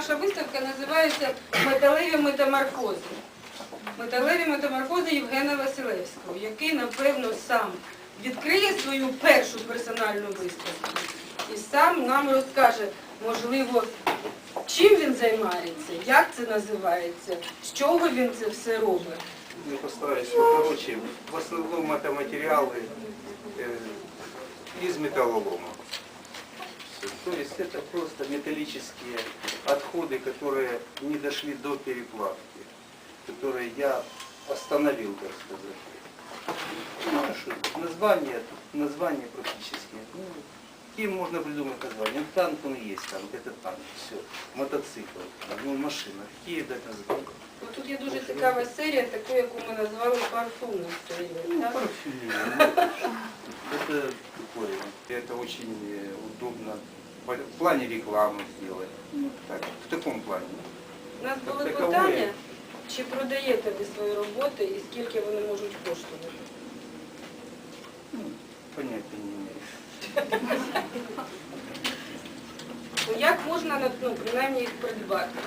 Наша виставка називається Металеві метаморфози. Металеві метаморфози Євгена Василевського, який, напевно, сам відкриє свою першу персональну виставку і сам нам розкаже, можливо, чим він займається, як це називається, з чого він це все робить. Я постараюсь покороче. В основном это материалы э, из металлолома. Всё. То есть это просто металлические отходы, которые не дошли до переплавки, которые я остановил, так сказать. Ну, а что, название, название практически. Ну, какие можно придумать название? Ну, танк он и есть танк, это танк, все. Мотоцикл, ну, машина, какие дать названия? От Тут є дуже цікава серія, таку, яку ми назвали парфумна серія. Ну, так? парфюмерия, ну, Это такое, это очень э, удобно в плане рекламы сделать. Ну, так, в таком плане. У нас було Такове. питання, чи продаєте ви свої роботи і скільки вони можуть коштувати. Ну, понятия не имею. Ну, Як можна ну, принаймні їх придбати?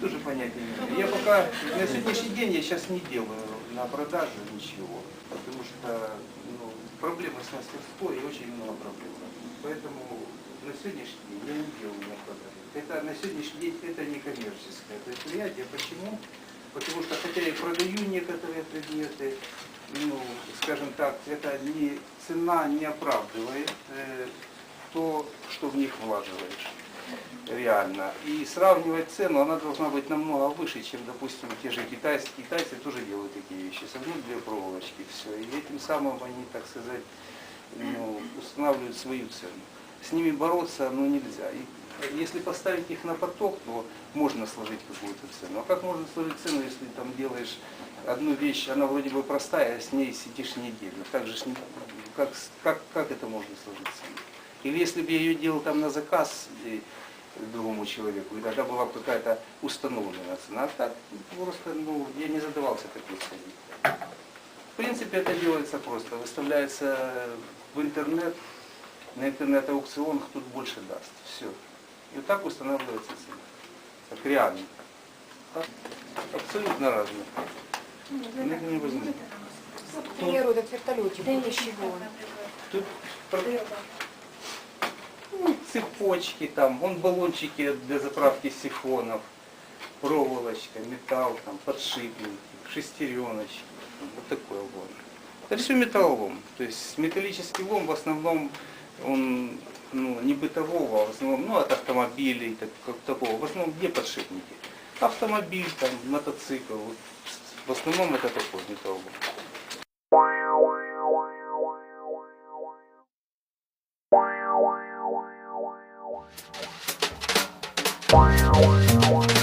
Тоже понятия не имею. Я пока, на сегодняшний день я сейчас не делаю на продажу ничего, потому что ну, проблемы с мастерской и очень много проблем. Поэтому на сегодняшний день я не делаю на продажу. Это на сегодняшний день это не коммерческое предприятие. Почему? Потому что хотя я продаю некоторые предметы, ну, скажем так, это не цена не оправдывает э, то, что в них вложиваешь реально. И сравнивать цену, она должна быть намного выше, чем, допустим, те же китайцы. Китайцы тоже делают такие вещи, согнут две проволочки, все. И этим самым они, так сказать, ну, устанавливают свою цену. С ними бороться ну, нельзя. И если поставить их на поток, то можно сложить какую-то цену. А как можно сложить цену, если там делаешь одну вещь, она вроде бы простая, а с ней сидишь неделю? Так же как, как, как это можно сложить цену? Или если бы я ее делал там на заказ другому человеку, и тогда была бы какая-то установленная цена. А так просто, ну, я не задавался такой целью. В принципе, это делается просто. Выставляется в интернет, на интернет-аукционах тут больше даст. Все. И вот так устанавливается цена. Как реально. Так? Абсолютно разные. Ну, не возьму. Тренируют от вертолетиков. Из чего? Тут ну, цепочки там, вон баллончики для заправки сифонов, проволочка, металл, там, подшипники, шестереночки, вот такой лом. Это все металлолом. То есть металлический лом в основном он ну, не бытового, а в основном ну, от автомобилей, так, как такого. В основном где подшипники? Автомобиль, там, мотоцикл. Вот, в основном это такой металлолом. Bye.